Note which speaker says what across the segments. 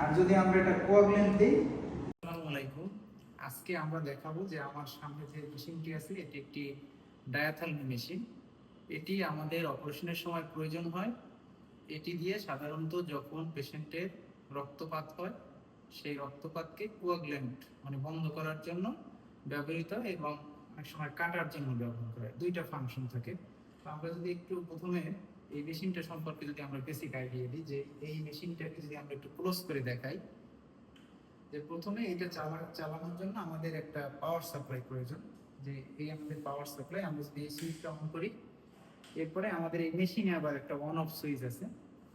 Speaker 1: আর যদি আমরা এটা কোয়াগুলেন্ট দিই?
Speaker 2: আসসালামু আলাইকুম। আজকে আমরা দেখাবো যে আমার সামনে যে মেশিনটি আছে, এটি একটি ডায়াথালমি মেশিন এটি আমাদের অপারেশনের সময় প্রয়োজন হয়। এটি দিয়ে সাধারণত যখন পেশেন্টের রক্তপাত হয়, সেই রক্তপাতকে কোয়াগলেন্ট মানে বন্ধ করার জন্য ব্যবহৃত এবং অনেক সময় কাটার জন্য ব্যবহার করে দুইটা ফাংশন থাকে। আমরা যদি একটু প্রথমে এই মেশিনটা সম্পর্কে যদি আমরা বেসিক আইডিয়া দিই, যে এই মেশিনটাকে যদি আমরা একটু ক্লোজ করে দেখাই, যে প্রথমে এটা চালা, চালানোর জন্য আমাদের একটা পাওয়ার সাপ্লাই প্রয়োজন। যে এই আমাদের পাওয়ার সাপ্লাই আমরা যদি এই সুইচটা অন করি, এরপরে আমাদের এই মেশিনে আবার একটা অন অফ সুইচ আছে,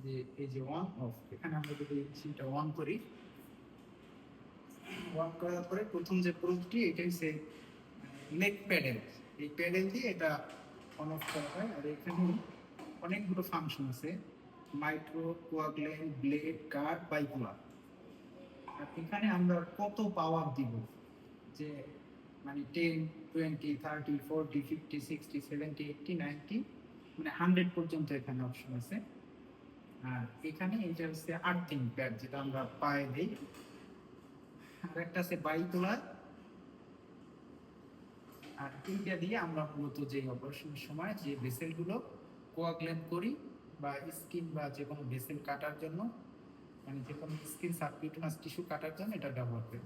Speaker 2: যে এই যে অন অফ এখানে আমরা যদি এই মেশিনটা অন করি অন করার পরে প্রথম যে প্রুফটি এটা হচ্ছে লেগ প্যাডেল এই প্যাডেল দিয়ে এটা অন অফ করা হয়, আর এখানে অনেকগুলো ফাংশন আছে। মাইক্রো কোয়াগলেন ব্লেড কার বাইকুলার আর এখানে আমরা কত পাওয়ার দিব? যে মানে ten twenty thirty forty fifty sixty seventy eighty ninety মানে হান্ড্রেড পর্যন্ত এখানে অপশন আছে। আর এখানে এটা হচ্ছে আর্থিং প্যাড যেটা আমরা পায়ে দিই। আর একটা আছে বাইকোলার আর এইটা দিয়ে আমরা মূলত যে অপারেশনের সময় যে ভেসেলগুলো কোয়াগলেন করি বা স্কিন বা যে কোনো ভেসেল কাটার জন্য মানে যে কোনো স্কিন সাবকিউটেনাস টিস্যু কাটার জন্য এটা ব্যবহার করি।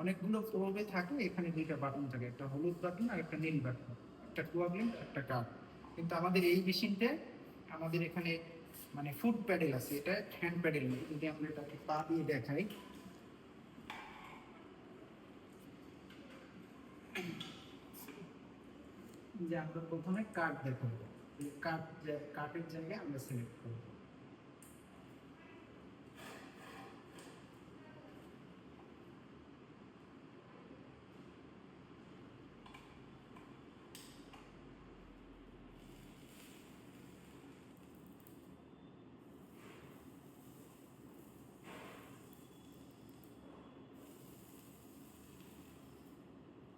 Speaker 2: অনেকগুলো প্রভাবে থাকে, এখানে দুইটা বাটন থাকে, একটা হলুদ বাটন আর একটা নীল বাটন, একটা কোয়াগলেন একটা কার্ড। কিন্তু আমাদের এই মেশিনটা আমাদের এখানে মানে ফুড প্যাডেল আছে, এটা হ্যান্ড প্যাডেল যদি আমরা এটাকে পা দিয়ে দেখাই। যে আমরা প্রথমে কার্ড দেখাবো। কার্ড কার্ডের জায়গায় আমরা সিলেক্ট করব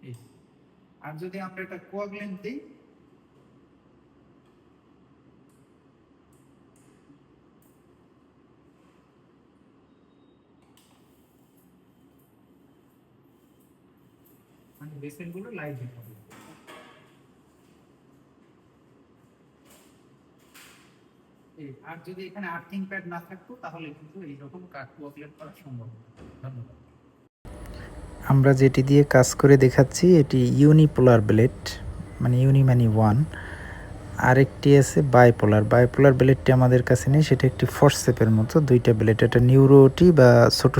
Speaker 2: এই। আর যদি আমরা এটা কোয়াগলেন্ট দিই মানে বেসিনগুলো লাইভ হবে। এই, আর যদি এখানে আর্থিং প্যাড না থাকতো তাহলে কিন্তু এইরকম কাট কোয়াগলেন্ট করা সম্ভব না। ধন্যবাদ।
Speaker 3: আমরা যেটি দিয়ে কাজ করে দেখাচ্ছি এটি ইউনিপোলার ব্লেড মানে ইউনি মানে ওয়ান আরেকটি আছে বাইপোলার বাইপোলার ব্লেডটি আমাদের কাছে নেই সেটা একটি ফোর্সেপের মতো। দুইটা ব্লেড এটা নিউরোটি বা ছোট